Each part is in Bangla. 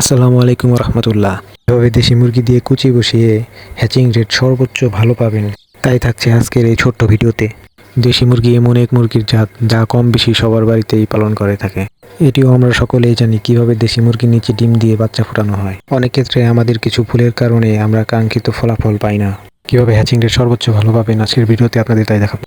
আসসালামু আলাইকুম রহমতুল্লাহ এভাবে দেশি মুরগি দিয়ে কুচি বসিয়ে হ্যাচিং রেট সর্বোচ্চ ভালো পাবেন। তাই থাকছে আজকের এই ছোট্ট ভিডিওতে। দেশি মুরগি এমন এক মুরগির জাত যা কম বেশি সবার বাড়িতেই পালন করে থাকে। এটিও আমরা সকলেই জানি কীভাবে দেশি মুরগির নিচে ডিম দিয়ে বাচ্চা ফোটানো হয়। অনেক ক্ষেত্রে আমাদের কিছু ভুলের কারণে আমরা কাঙ্ক্ষিত ফলাফল পাই না। কীভাবে হ্যাচিং রেট সর্বোচ্চ ভালো পাবেন আজকের ভিডিওতে আপনাদের তাই দেখাবো।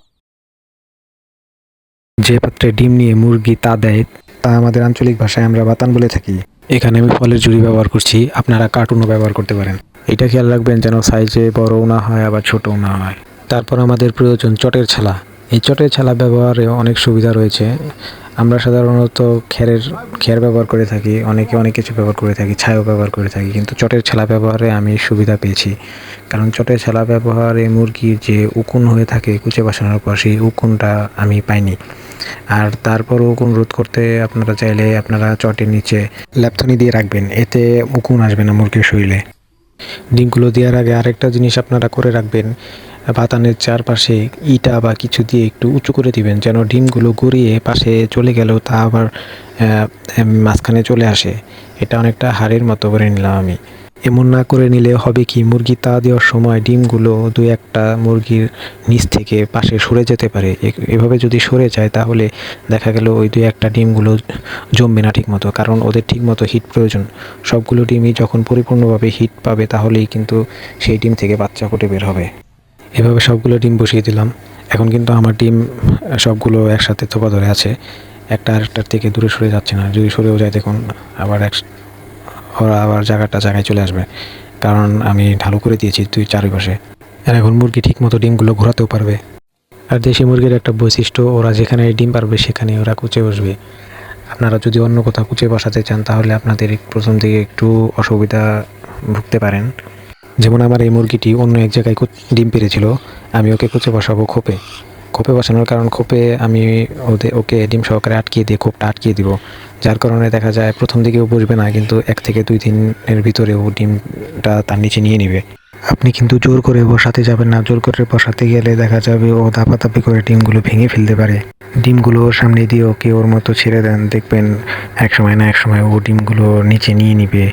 যে পাত্রে ডিম নিয়ে মুরগি তা দেয়, তা আমাদের আঞ্চলিক ভাষায় আমরা বাতান বলে থাকি। এখানে আমি ফলের জুড়ি ব্যবহার করছি, আপনারা কার্টুনও ব্যবহার করতে পারেন। এটা খেয়াল রাখবেন যেন সাইজে বড়ও না হয়, আবার ছোটও না হয়। তারপর আমাদের প্রয়োজন চটের ছালা। এই চটের ছালা ব্যবহারে অনেক সুবিধা রয়েছে। আমরা সাধারণত খেরের, খের ব্যবহার করে থাকি, অনেকে অনেক কিছু ব্যবহার করে থাকি ছাইও ব্যবহার করে থাকি, কিন্তু চটের ছালা ব্যবহারে আমি সুবিধা পেয়েছি। কারণ চটের ছালা ব্যবহারে মুরগির যে উকুন হয়ে থাকে, কুচে বাসানোর পর সেই উকুনটা আমি পাইনি। আর তারপরও উকুন রোধ করতে আপনারা চাইলে আপনারা চটের নিচে ল্যাপথনি দিয়ে রাখবেন, এতে উকুন আসবে না মুরগির শরীরে। ডিমগুলো দেওয়ার আগে আরেকটা জিনিস আপনারা করে রাখবেন, বাতানের চারপাশে ইটা বা কিছু দিয়ে একটু উঁচু করে দিবেন, যেন ডিমগুলো গড়িয়ে পাশে চলে গেলেও তা আবার মাঝখানে চলে আসে। এটা অনেকটা হাড়ের মতো করে নিলাম আমি। এমন না করে নিলে হবে কি? মুরগি তা দেওয়ার সময় ডিমগুলো দু একটা মুরগির নিচ থেকে পাশে সরে যেতে পারে। এভাবে যদি সরে যায় তাহলে দেখা গেল ওই দু একটা ডিমগুলো জমবে না ঠিক মতো কারণ ওদের ঠিক মতো হিট প্রয়োজন। সবগুলো ডিমই যখন পরিপূর্ণভাবে হিট পাবে তাহলেই কিন্তু সেই ডিম থেকে বাচ্চা ফুটে বের হবে। এভাবে সবগুলো ডিম বসিয়ে দিলাম। এখন কিন্তু আমার ডিম সবগুলো একসাথে থোপা ধরে আছে। একটা আরেকটার থেকে দূরে সরে যাচ্ছে না। যদি সরেও যায় দেখুন, আবার এক ওরা আবার জায়গাটা, জায়গায় চলে আসবে। কারণ আমি ঢালু করে দিয়েছি দুই চারিপাশে আর এখন মুরগি ঠিক মতো ডিমগুলো ঘোরাতেও পারবে। আর দেশি মুরগির একটা বৈশিষ্ট্য, ওরা যেখানে ডিম পারবে সেখানে ওরা কুচে বসবে। আপনারা যদি অন্য কোথাও কুচে বসাতে চান, তাহলে আপনাদের প্রথম দিকে একটু অসুবিধা ভুগতে পারেন। যেমন আমার এই মুরগিটি অন্য এক জায়গায় ডিম পেরেছিল, আমি ওকে কুচে বসাবো খোপে। খোপে বসানোর কারণ খোপে আমি ওদের ওকে ডিম সহকারে আটকিয়ে দিয়ে খোপটা আটকিয়ে দিব। যার কারণে দেখা যায় প্রথম দিকেও বসবে না, কিন্তু এক থেকে দুই দিনের ভিতরে ও ডিমটা তার নিচে নিয়ে নেবে। আপনি কিন্তু জোর করে বসাতে যাবেন না। জোর করে বসাতে গেলে দেখা যাবে ও দাপাতাপি করে ডিমগুলো ভেঙে ফেলতে পারে। ডিমগুলো সামনে দিয়ে ওকে ওর মতো ছেড়ে দেন। দেখবেন এক সময় না এক সময় ও ডিমগুলো নিচে নিয়ে নিবে।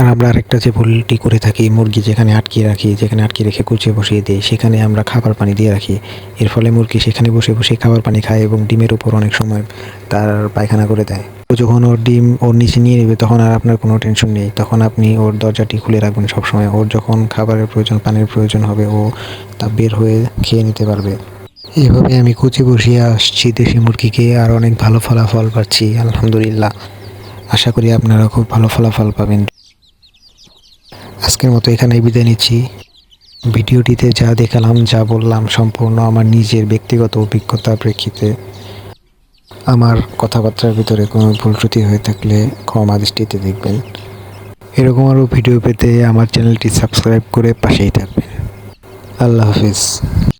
আর আমরা আরেকটা যে ভুলটি করে থাকি, মুরগি যেখানে আটকে রাখি, যেখানে আটকে রেখে কুচিয়ে বসিয়ে দিই, সেখানে আমরা খাবার পানি দিয়ে রাখি। এর ফলে মুরগি সেখানে বসে বসে খাবার পানি খায় এবং ডিমের উপর অনেক সময় তার পায়খানা করে দেয়। ও যখন ওর ডিম ওর নিচে নিয়ে নেবে, তখন আর আপনার কোনো টেনশন নেই। তখন আপনি ওর দরজাটি খুলে রাখবেন সবসময়। ওর যখন খাবারের প্রয়োজন, পানির প্রয়োজন হবে, ও তা বের হয়ে খেয়ে নিতে পারবে। এভাবে আমি কুচি বসিয়ে আসছি দেশি মুরগিকে, আর অনেক ভালো ফলাফল পাচ্ছি, আলহামদুলিল্লাহ। আশা করি আপনারা খুব ভালো ফলাফল পাবেন। আজকের মতো এখানে বিদায় নিচ্ছি। ভিডিওটিতে যা দেখালাম, যা বললাম সম্পূর্ণ আমার নিজের ব্যক্তিগত অভিজ্ঞতার প্রেক্ষিতে। আমার কথাবার্তার ভিতরে কোনো ভুল ত্রুটি হয়ে থাকলে ক্ষমা দৃষ্টিতে দেখবেন। এরকম আরও ভিডিও পেতে আমার চ্যানেলটি সাবস্ক্রাইব করে পাশেই থাকবেন। আল্লাহ হাফিজ।